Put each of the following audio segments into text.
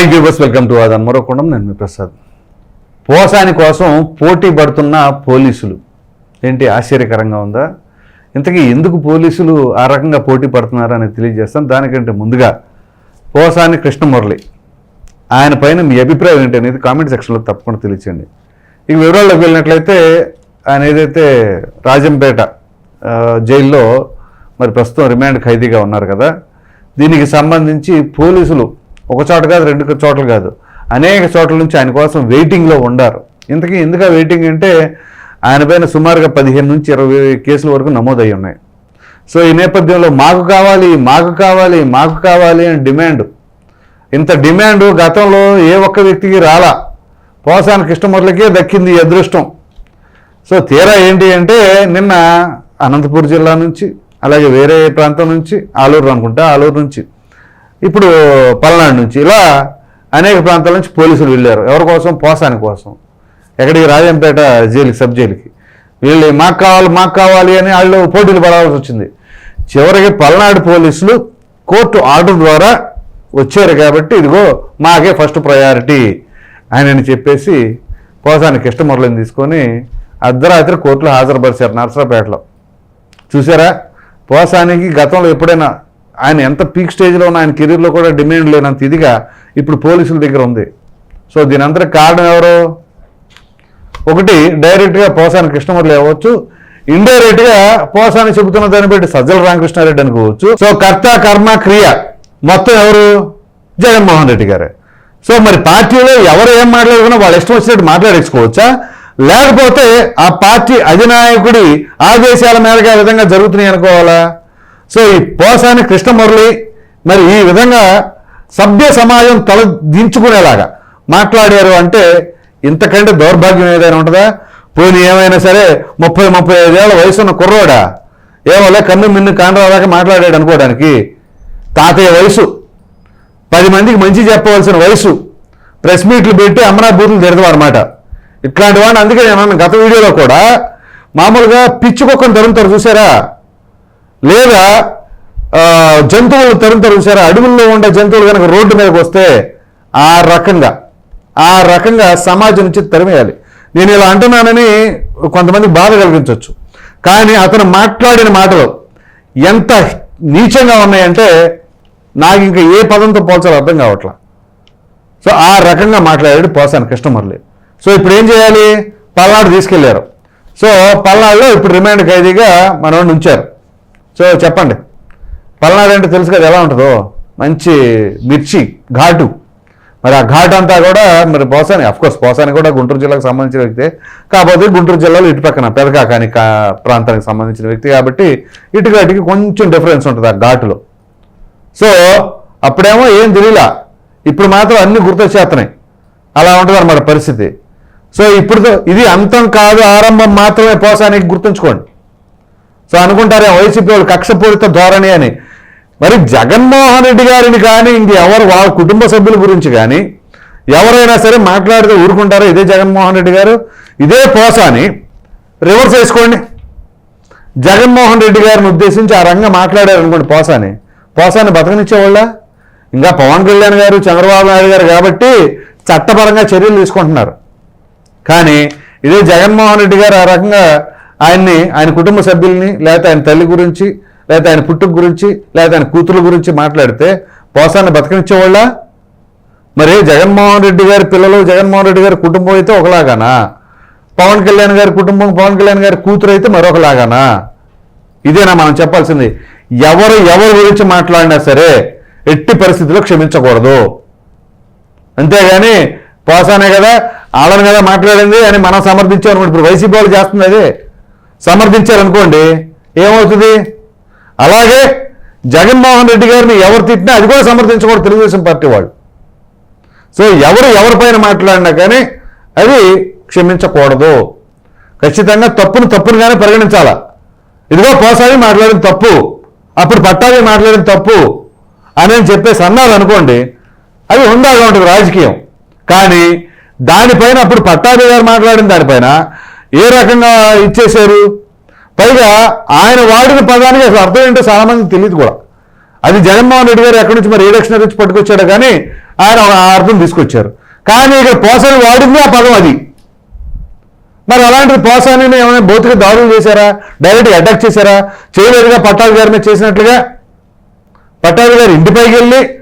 Hi viewers welcome to ఆదన్ మరొకొండం. నేను మీ ప్రసాద్. పోసాని కోసం పోటీ పడుతున్న పోలీసులు. ఏంటి ఆశ్చర్యకరంగా ఉందా? ఇంతకీ ఎందుకు పోలీసులు ఆ రకంగా పోటీ పడుతున్నారు అనేది తెలియజేస్తాను దానికంటే ముందుగా పోసాని కృష్ణమురళి ఆయన పైన మీ అభిప్రాయం ఏంటి అనేది కామెంట్ సెక్షన్లో తప్పకుండా తెలియచేయండి. ఇక వివరాల్లోకి వెళ్ళినట్లయితే ఆయన ఏదైతే రాజంపేట జైల్లో మరి ప్రస్తుతం రిమాండ్ ఖైదీగా ఉన్నారు కదా దీనికి సంబంధించి పోలీసులు ఒక చోట కాదు రెండు చోట్ల కాదు. అనేక చోట్ల నుంచి ఆయన కోసం వెయిటింగ్లో ఉండారు. ఇంతకీ ఎందుకు వెయిటింగ్ అంటే ఆయన పైన సుమారుగా పదిహేను నుంచి ఇరవై కేసుల వరకు నమోదయ్యి ఉన్నాయి. సో ఈ నేపథ్యంలో మాకు కావాలి మాకు కావాలి మాకు కావాలి అని డిమాండ్. ఇంత డిమాండ్ గతంలో ఏ ఒక్క వ్యక్తికి రాలా. పోసాని కృష్ణమూర్లకే దక్కింది అదృష్టం. సో తీరా ఏంటి అంటే నిన్న అనంతపూర్ జిల్లా నుంచి అలాగే వేరే ప్రాంతం నుంచి ఆలూరు అనుకుంటా ఆలూరు నుంచి ఇప్పుడు పల్నాడు నుంచి ఇలా అనేక ప్రాంతాల నుంచి పోలీసులు వెళ్ళారు. ఎవరి కోసం? పోసాని కోసం. ఎక్కడికి? రాజంపేట జైలుకి సబ్ జైలుకి. వీళ్ళు మాకు కావాలి మాకు కావాలి అని వాళ్ళు పోటీలు పడాల్సి వచ్చింది. చివరికి పల్నాడు పోలీసులు కోర్టు ఆర్డర్ ద్వారా వచ్చారు కాబట్టి ఇదిగో మాకే ఫస్ట్ ప్రయారిటీ ఆయనని చెప్పేసి పోసాని కృష్ణమురళిని తీసుకొని అర్ధరాత్రి కోర్టులో హాజరుపరిచారు నర్సరాపేటలో చూసారా? పోసానికి గతంలో ఎప్పుడైనా ఆయన ఎంత పీక్ స్టేజ్లో ఉన్న ఆయన కెరీర్లో కూడా డిమాండ్ లేనంత ఇదిగా ఇప్పుడు పోలీసుల దగ్గర ఉంది. సో దీని అంతటి కారణం ఎవరు? ఒకటి డైరెక్ట్గా పోసాని కృష్ణమూర్తి అవ్వచ్చు. ఇండైరెక్ట్గా పోసాని చెబుతున్న దాన్ని బట్టి సజ్జల రామకృష్ణారెడ్డి అనుకోవచ్చు. సో కర్త కర్మ క్రియ మొత్తం ఎవరు? జగన్మోహన్ రెడ్డి గారే. సో మరి పార్టీలో ఎవరు ఏం మాట్లాడుకున్నా వాళ్ళు ఇష్టం వచ్చినట్టు మాట్లాడేసుకోవచ్చా? లేకపోతే ఆ పార్టీ అధినాయకుడి ఆదేశాల మేరకు ఆ విధంగా జరుగుతున్నాయి అనుకోవాలా? సో ఈ పోసాని కృష్ణమురళి మరి ఈ విధంగా సభ్య సమాజం తల దించుకునేలాగా మాట్లాడారు అంటే ఇంతకంటే దౌర్భాగ్యం ఏదైనా ఉంటుందా? పోనీ ఏమైనా సరే ముప్పై ముప్పై ఐదేళ్ళ వయసున్న కుర్రోడా? ఏమోలే కన్ను మిన్ను కాండ్రాదాకా మాట్లాడాడు అనుకోవడానికి. తాతయ్య వయసు. పది మందికి మంచి చెప్పవలసిన వయసు. ప్రెస్ మీట్లు పెట్టి అమరా బూతులు తిడతాం ఇట్లాంటి వాడిని అందుకే నేను గత వీడియోలో కూడా మామూలుగా పిచ్చుకొక్కని కుక్కను తరుముతారు చూసారా? లేదా జంతువులు తరుముతారు చూసారా అడవుల్లో ఉండే జంతువులు కనుక రోడ్డు మీదకి వస్తే ఆ రకంగా ఆ రకంగా సమాజం నుంచి తరిమేయాలి. నేను ఇలా అంటున్నానని కొంతమంది బాధ కలిగించవచ్చు కానీ అతను మాట్లాడిన మాటలు ఎంత నీచంగా ఉన్నాయంటే నాకు ఇంకా ఏ పదంతో పోల్చాలో అర్థం కావట్లా. సో ఆ రకంగా మాట్లాడాడు పోసాను కృష్ణమురళి సో ఇప్పుడు ఏం చేయాలి? పల్నాడు తీసుకెళ్ళారు. సో పల్నాడులో ఇప్పుడు రిమాండ్ ఖైదీగా మనోడిని ఉంచారు. సో చెప్పండి. పల్నాడు అంటే తెలుసు కదా ఎలా ఉంటుందో? మంచి మిర్చి ఘాటు. మరి ఆ ఘాట్ అంతా కూడా మరి పోసాని అఫ్కోర్స్ పోసాని కూడా గుంటూరు జిల్లాకు సంబంధించిన వ్యక్తే. కాకపోతే గుంటూరు జిల్లాలో ఇటు పక్కన పెదకాకాని కా- ప్రాంతానికి సంబంధించిన వ్యక్తి కాబట్టి ఇటుఘాటికి కొంచెం డిఫరెన్స్ ఉంటుంది ఆ ఘాటులో. సో అప్పుడేమో ఏం తెలియలా. ఇప్పుడు మాత్రం అన్ని గుర్తొచ్చేస్తున్నాయి. అలా ఉంటుంది అనమాట పరిస్థితి. సో ఇప్పుడు ఇది అంతం కాదు ఆరంభం మాత్రమే పోసానికి గుర్తుంచుకోండి. సో అనుకుంటారే వైసీపీ వాళ్ళు కక్షపూరిత ధోరణి అని. మరి జగన్మోహన్ రెడ్డి గారిని కానీ ఇంకెవరు వాళ్ళ కుటుంబ సభ్యుల గురించి కానీ ఎవరైనా సరే మాట్లాడితే ఊరుకుంటారో ఇదే జగన్మోహన్ రెడ్డి గారు? ఇదే పోసాని. రివర్స్ వేసుకోండి. జగన్మోహన్ రెడ్డి గారిని ఉద్దేశించి ఆ రంగం మాట్లాడారు అనుకోండి పోసాని. పోసాని బతకనిచ్చేవాళ్ళ? ఇంకా పవన్ కళ్యాణ్ గారు చంద్రబాబు నాయుడు గారు కాబట్టి చట్టపరంగా చర్యలు తీసుకుంటున్నారు. కానీ ఇదే జగన్మోహన్ రెడ్డి గారు ఆ రకంగా ఆయన్ని ఆయన కుటుంబ సభ్యుల్ని లేకపోతే ఆయన తల్లి గురించి లేకపోతే ఆయన పుట్టుక గురించి లేకపోతే ఆయన కూతురు గురించి మాట్లాడితే పోసాన్ని బతకనిచ్చేవాళ్ళ మరి జగన్మోహన్ రెడ్డి గారి పిల్లలు జగన్మోహన్ రెడ్డి గారి కుటుంబం అయితే ఒకలాగానా? పవన్ కళ్యాణ్ గారి కుటుంబం పవన్ కళ్యాణ్ గారి కూతురు అయితే మరొకలాగానా? ఇదేనా మనం చెప్పాల్సింది. ఎవరు ఎవరి గురించి మాట్లాడినా సరే ఎట్టి పరిస్థితుల్లో క్షమించకూడదు. అంతేగాని పోసానే కదా వాళ్ళని కదా మాట్లాడింది అని మనం సమర్థించాం ఇప్పుడు వైసీపీ వాళ్ళు చేస్తుంది అదే. సమర్థించారనుకోండి ఏమవుతుంది? అలాగే జగన్మోహన్ రెడ్డి గారిని ఎవరు తిట్టినా అది కూడా సమర్థించకూడదు తెలుగుదేశం పార్టీ వాళ్ళు. సో ఎవరు ఎవరిపైన మాట్లాడినా కానీ అది క్షమించకూడదు. ఖచ్చితంగా తప్పును తప్పునుగానే పరిగణించాలా? ఇదిగో పోసారి మాట్లాడిన తప్పు అప్పుడు పట్టాలి మాట్లాడిన తప్పు అని చెప్పేసి అన్నారు అనుకోండి అది ఉండాలి ఉంటుంది రాజకీయం. కానీ దానిపైన అప్పుడు పట్టాభి గారు మాట్లాడిన దానిపైన ఏ రకంగా ఇచ్చేశారు? పైగా ఆయన వాడిన పదానికి అసలు అర్థం ఏంటో చాలా మందికి తెలియదు కూడా. అది జగన్మోహన్ రెడ్డి గారు ఎక్కడి నుంచి మరి ఏ డిక్షనరీ నుంచి పట్టుకొచ్చాడు కానీ ఆయన అర్థం తీసుకొచ్చారు. కానీ ఇక్కడ పోసాని వాడింది ఆ పదం అది. మరి అలాంటిది పోసాని ఏమైనా భౌతిక దాడులు చేశారా? డైరెక్ట్గా అటాక్ చేశారా? చేయలేదుగా పట్టాభి గారి మీద చేసినట్లుగా? పట్టాభి గారు ఇంటిపైకి వెళ్ళి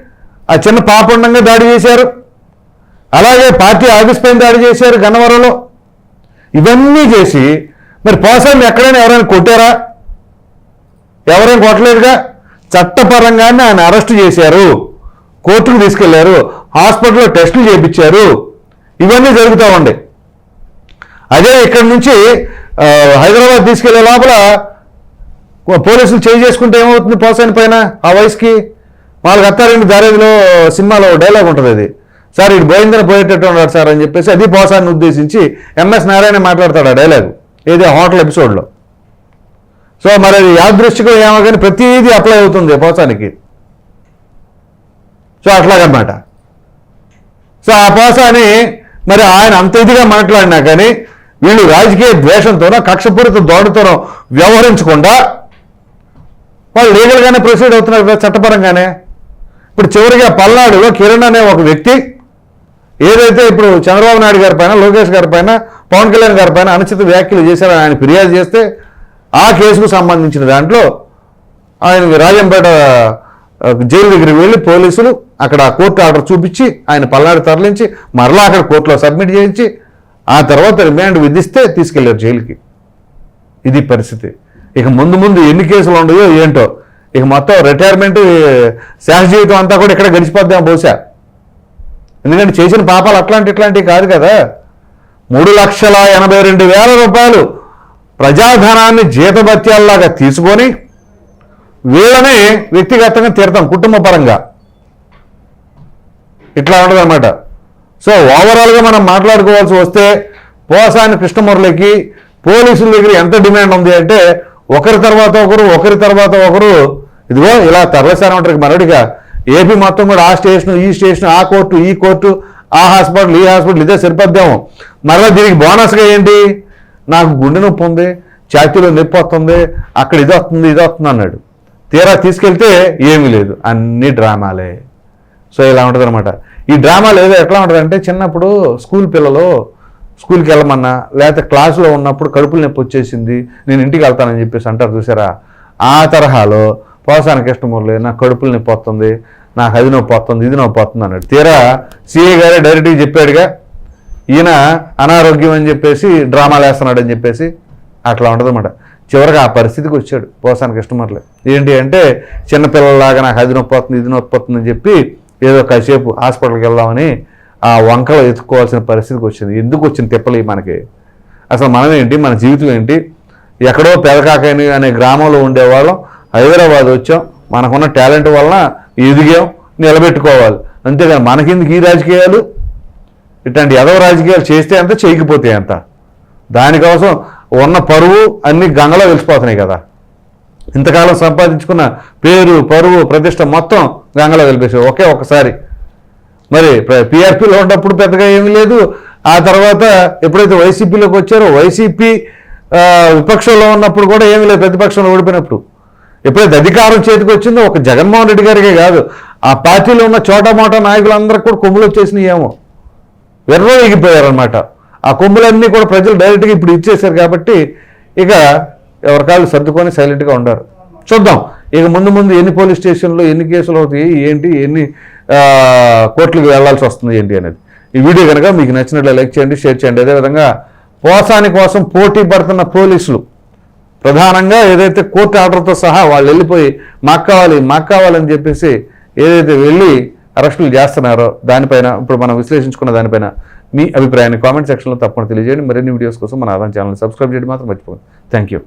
ఆ చిన్న పాప ఉండంగా దాడి చేశారు. అలాగే పార్టీ ఆఫీస్ పైన దాడి చేశారు గన్నవరంలో. ఇవన్నీ చేసి మరి పోసాన్ని ఎక్కడైనా ఎవరైనా కొట్టారా? ఎవరైనా కొట్టలేదుగా? చట్టపరంగానే ఆయన అరెస్ట్ చేశారు. కోర్టుకు తీసుకెళ్ళారు. హాస్పిటల్లో టెస్టులు చేయించారు. ఇవన్నీ జరుగుతూ ఉండే. అదే ఇక్కడ నుంచి హైదరాబాద్ తీసుకెళ్ళే లోపల పోలీసులు చేయి చేసుకుంటే ఏమవుతుంది పోసాని పైన? ఆ వయసుకి? వాళ్ళకి అత్తారండి దారేదిలో సినిమాలో డైలాగ్ ఉంటుంది అది. సార్ ఇటు పోయిందని పోయేటట్టు ఉన్నాడు సార్ అని చెప్పేసి అది పోసాన్ని ఉద్దేశించి ఎంఎస్ నారాయణ మాట్లాడతాడు ఆ డైలాగ్ ఏది హోటల్ ఎపిసోడ్లో. సో మరి అది యాదృష్టికం ఏమో కానీ ప్రతిదీ అప్లై అవుతుంది పోసానికి. సో అట్లాగన్నమాట సో ఆ పోసాని మరి ఆయన అంత ఇదిగా మాట్లాడినా కానీ వీళ్ళు రాజకీయ ద్వేషంతోనో కక్షపూరిత దోడతోనో వ్యవహరించకుండా వాళ్ళు లీగల్గానే ప్రొసీడ్ అవుతున్నారు కదా చట్టపరంగానే. ఇప్పుడు చివరిగా పల్నాడులో కిరణ్ అనే ఒక వ్యక్తి ఏదైతే ఇప్పుడు చంద్రబాబు నాయుడు గారి పైన లోకేష్ గారి పైన పవన్ కళ్యాణ్ గారి పైన అనుచిత వ్యాఖ్యలు చేశారని ఆయన ఫిర్యాదు చేస్తే ఆ కేసుకు సంబంధించిన దాంట్లో ఆయన రాజంపేట జైలు దగ్గరికి వెళ్ళి పోలీసులు అక్కడ కోర్టు ఆర్డర్ చూపించి ఆయన పల్నాడు తరలించి మరలా అక్కడ కోర్టులో సబ్మిట్ చేయించి ఆ తర్వాత రిమాండ్ విధిస్తే తీసుకెళ్ళారు జైలుకి. ఇది పరిస్థితి. ఇక ముందు ముందు ఎన్ని కేసులు ఉండయో ఏంటో. ఇక మొత్తం రిటైర్మెంట్ శాఖ జీవితం అంతా కూడా ఇక్కడ గడిచిపోద్దాం బహుశా. ఎందుకంటే చేసిన పాపాలు అట్లాంటి ఇట్లాంటివి కాదు కదా. మూడు లక్షల ఎనభై రెండు వేల రూపాయలు ప్రజాధనాన్ని జీతభత్యాల్లాగా తీసుకొని వీళ్ళనే వ్యక్తిగతంగా తీరతాం కుటుంబ పరంగా ఇట్లా ఉండదన్నమాట సో ఓవరాల్గా మనం మాట్లాడుకోవాల్సి వస్తే పోసాని కృష్ణమురళికి పోలీసుల దగ్గర ఎంత డిమాండ్ ఉంది అంటే ఒకరి తర్వాత ఒకరు ఒకరి తర్వాత ఒకరు ఇదిగో ఇలా తరలిసారంటారు ఉంటారు ఏపీ మొత్తం కూడా ఆ స్టేషన్ ఈ స్టేషన్ ఆ కోర్టు ఈ కోర్టు ఆ హాస్పిటల్ ఈ హాస్పిటల్ ఇదే సరిపోద్దాము. మరలా దీనికి బోనస్గా ఏంటి? నాకు గుండె నొప్పి ఉంది ఛాతీలో నొప్పి వస్తుంది అక్కడ ఇది వస్తుంది ఇది వస్తుంది అన్నాడు. తీరా తీసుకెళ్తే ఏమీ లేదు అన్ని డ్రామాలే. సో ఇలా ఉంటుంది అనమాట ఈ డ్రామాలు ఏదో ఎట్లా ఉంటుందంటే చిన్నప్పుడు స్కూల్ పిల్లలు స్కూల్కి వెళ్ళమన్నా లేకపోతే క్లాసులో ఉన్నప్పుడు కడుపులు నొప్పి వచ్చేసింది నేను ఇంటికి వెళ్తానని చెప్పేసి అంటారు చూసారా? ఆ తరహాలో పోసానికి ఇష్టమురళి నా కడుపులు నొప్పి వస్తుంది నాకు అది నొప్పి వస్తుంది ఇది నొప్పి వస్తుంది అన్నాడు. తీరా సిఏ గారే డైరెక్ట్గా చెప్పాడుగా ఈయన అనారోగ్యం అని చెప్పేసి డ్రామాలు వేస్తున్నాడు అని చెప్పేసి అట్లా ఉండదన్నమాట చివరికి ఆ పరిస్థితికి వచ్చాడు పోసాన కస్టమర్లే ఏంటి అంటే చిన్నపిల్లలాగా నాకు అది నొప్పి వస్తుంది ఇది నొప్పి వస్తుంది అని చెప్పి ఏదో కాసేపు హాస్పిటల్కి వెళ్దామని ఆ వంకలు ఎత్తుకోవాల్సిన పరిస్థితికి వచ్చింది. ఎందుకు వచ్చింది తిప్పలు మనకి? అసలు మనం ఏంటి మన జీవితం ఏంటి? ఎక్కడో పెదకాకని అనే గ్రామంలో ఉండేవాళ్ళం హైదరాబాద్ వచ్చాం. మనకున్న టాలెంట్ వలన ఎదిగాం నిలబెట్టుకోవాలి. అంతేగాని మనకిందుకు ఈ రాజకీయాలు? ఇట్లాంటి ఎదవ రాజకీయాలు చేస్తే అంత చేయకపోతే అంత. దానికోసం ఉన్న పరువు అన్ని గంగలో వెలిసిపోతున్నాయి కదా. ఇంతకాలం సంపాదించుకున్న పేరు పరువు ప్రతిష్ట మొత్తం గంగలో కలిపేసావు ఒకే ఒక్కసారి. మరి పిఆర్పీలో ఉన్నప్పుడు పెద్దగా ఏమీ లేదు. ఆ తర్వాత ఎప్పుడైతే వైసీపీలోకి వచ్చారో వైసీపీ విపక్షంలో ఉన్నప్పుడు కూడా ఏమీ లేదు. ప్రతిపక్షంలో ఓడిపోయినప్పుడు. ఎప్పుడైతే అధికారం చేతికి వచ్చిందో ఒక జగన్మోహన్ రెడ్డి గారికే కాదు ఆ పార్టీలో ఉన్న చోటమోటా నాయకులందరికీ కూడా కొమ్ములు వచ్చేసినాయి ఏమో. విర్రవీగిపోయారనమాట ఆ కొమ్ములన్నీ కూడా ప్రజలు డైరెక్ట్గా ఇప్పుడు ఇచ్చేశారు కాబట్టి ఇక ఎవరికాళ్ళు సర్దుకొని సైలెంట్గా ఉండరు. చూద్దాం. ఇక ముందు ముందు ఎన్ని పోలీస్ స్టేషన్లో ఎన్ని కేసులు అవుతాయి ఏంటి ఎన్ని కోర్టులకు వెళ్ళాల్సి వస్తుంది ఏంటి అనేది. ఈ వీడియో కనుక మీకు నచ్చినట్లు లైక్ చేయండి షేర్ చేయండి. అదేవిధంగా పోసాని కోసం పోటీ పడుతున్న పోలీసులు ప్రధానంగా ఏదైతే కోర్టు ఆర్డర్తో సహా వాళ్ళు వెళ్ళిపోయి మాకు కావాలి మాకు కావాలని చెప్పేసి ఏదైతే వెళ్ళి అరెస్టులు చేస్తున్నారో దానిపైన ఇప్పుడు మనం విశ్లేషించుకున్న దానిపైన మీ అభిప్రాయాన్ని కామెంట్ సెక్షన్లో తప్పకుండా తెలియజేయండి. మరిన్ని వీడియోస్ కోసం మన ఆదాయం ఛానల్ సబ్స్క్రైబ్ చేయడం మాత్రం మర్చిపోండి థ్యాంక్ యూ